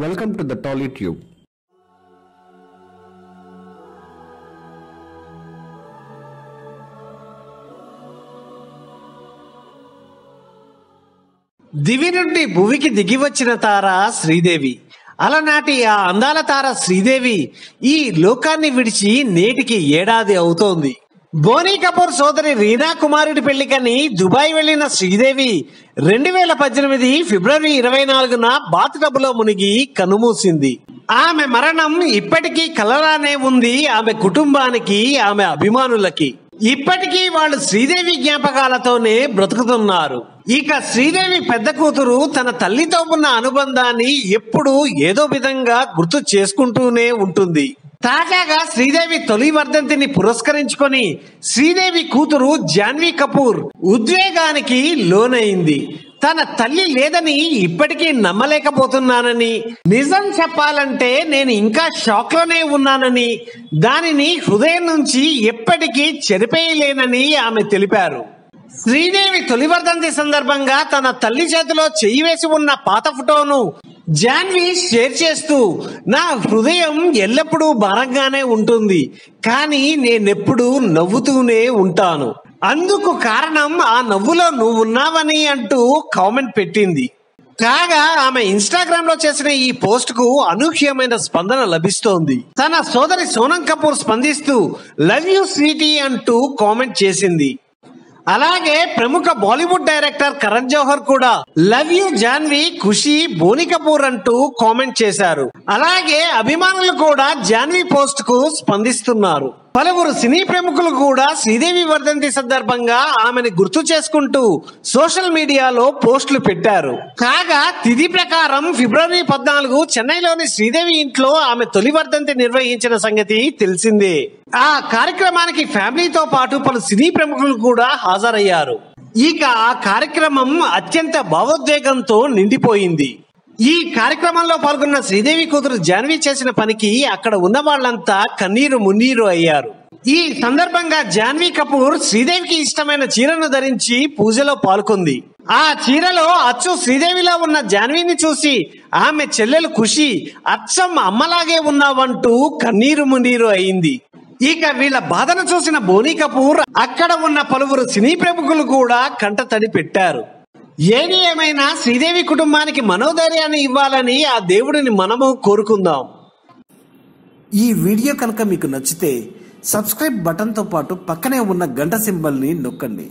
Welcome to the Tolly tube దివి నుండి భువికి దిగి వచ్చిన తార శ్రీదేవి. అలనాటి ఆ అందాల తార శ్రీదేవి ఈ లోకాన్ని విడిచి నేటికి ఏడాది అవుతోంది. బోనీ కపూర్ సోదరి రీనా కుమారుడి పెళ్ళికని దుబాయ్ వెళ్ళిన శ్రీదేవి రెండు వేల పద్దెనిమిది ఫిబ్రవరి ఇరవై నాలుగున బాత్ డబ్బులో మునిగి కనుమూసింది. ఆమె మరణం ఇప్పటికీ కలరానే ఉంది ఆమె కుటుంబానికి ఆమె అభిమానులకి. ఇప్పటికీ వాళ్ళు శ్రీదేవి జ్ఞాపకాలతోనే బ్రతుకుతున్నారు. ఇక శ్రీదేవి పెద్ద కూతురు తన తల్లితో ఉన్న అనుబంధాన్ని ఎప్పుడూ ఏదో విధంగా గుర్తు చేసుకుంటూనే ఉంటుంది. తాజాగా శ్రీదేవి తొలి వర్ధంతిని పురస్కరించుకొని శ్రీదేవి కూతురు జాన్వీ కపూర్ ఉద్వేగానికి లోనైంది. తన తల్లి లేదని ఇప్పటికీ నమ్మలేకపోతున్నానని నిజం చెప్పాలంటే నేను ఇంకా షాక్లోనే ఉన్నానని దానిని హృదయం నుంచి ఎప్పటికీ చెరిపేయలేనని ఆమె తెలిపారు. శ్రీదేవి తొలి వర్ధంతి సందర్భంగా తన తల్లి చేతిలో చెయ్యి వేసి ఉన్న పాత ఫోటోను జాన్వి షేర్ చేస్తూ నా హృదయం ఎల్లప్పుడూ భారంగానే ఉంటుంది కానీ నేనెప్పుడూ నవ్వుతూనే ఉంటాను. అందుకు కారణం ఆ నవ్వులో నువ్వు ఉన్నావని అంటూ కామెంట్ పెట్టింది. కాగా ఆమె ఇన్స్టాగ్రామ్లో చేసిన ఈ పోస్ట్కు అనూహ్యమైన స్పందన లభిస్తోంది. తన సోదరి సోనం కపూర్ స్పందిస్తూ లవ్ యూ స్వీటీ అంటూ కామెంట్ చేసింది. అలాగే ప్రముఖ బాలీవుడ్ డైరెక్టర్ కరణ్ జోహర్ కూడా లవ్ యూ జాన్వి ఖుషి బోని కపూర్ అంటూ కామెంట్ చేశారు. అలాగే అభిమానులు కూడా జాన్వి పోస్ట్కు స్పందిస్తున్నారు. పలువురు సినీ ప్రముఖులు కూడా శ్రీదేవి వర్ధంతి సందర్భంగా ఆమెను గుర్తు చేసుకుంటూ సోషల్ మీడియాలో పోస్టులు పెట్టారు. కాగా తిథి ప్రకారం ఫిబ్రవరి పద్నాలుగు చెన్నైలోని శ్రీదేవి ఇంట్లో ఆమె తొలి వర్ధంతి నిర్వహించిన సంగతి తెలిసిందే. ఆ కార్యక్రమానికి ఫ్యామిలీతో పాటు పలు సినీ ప్రముఖులు కూడా హాజరయ్యారు. ఇక ఆ కార్యక్రమం అత్యంత భావోద్వేగంతో నిండిపోయింది. ఈ కార్యక్రమంలో పాల్గొన్న శ్రీదేవి కూతురు జాన్వి చేసిన పనికి అక్కడ ఉన్న వాళ్ళంతా కన్నీరు మున్నీరు అయ్యారు. ఈ సందర్భంగా జాన్వీ కపూర్ శ్రీదేవికి ఇష్టమైన చీరను ధరించి పూజలో పాల్గొంది. ఆ చీరలో అచ్చు శ్రీదేవిలో ఉన్న జాన్వీని చూసి ఆమె చెల్లెలు ఖుషి అచ్చం అమ్మలాగే ఉన్నావంటూ కన్నీరు మునీరు అయింది. ఇక వీళ్ళ బాధను చూసిన బోనీ కపూర్ అక్కడ ఉన్న పలువురు సినీ ప్రముఖులు కూడా కంట తడి పెట్టారు. ఏది ఏమైనా శ్రీదేవి కుటుంబానికి మనోధైర్యాన్ని ఇవ్వాలని ఆ దేవుడిని మనము కోరుకుందాం. ఈ వీడియో కనుక మీకు నచ్చితే సబ్స్క్రైబ్ బటన్తో పాటు పక్కనే ఉన్న గంట సింబల్ని నొక్కండి.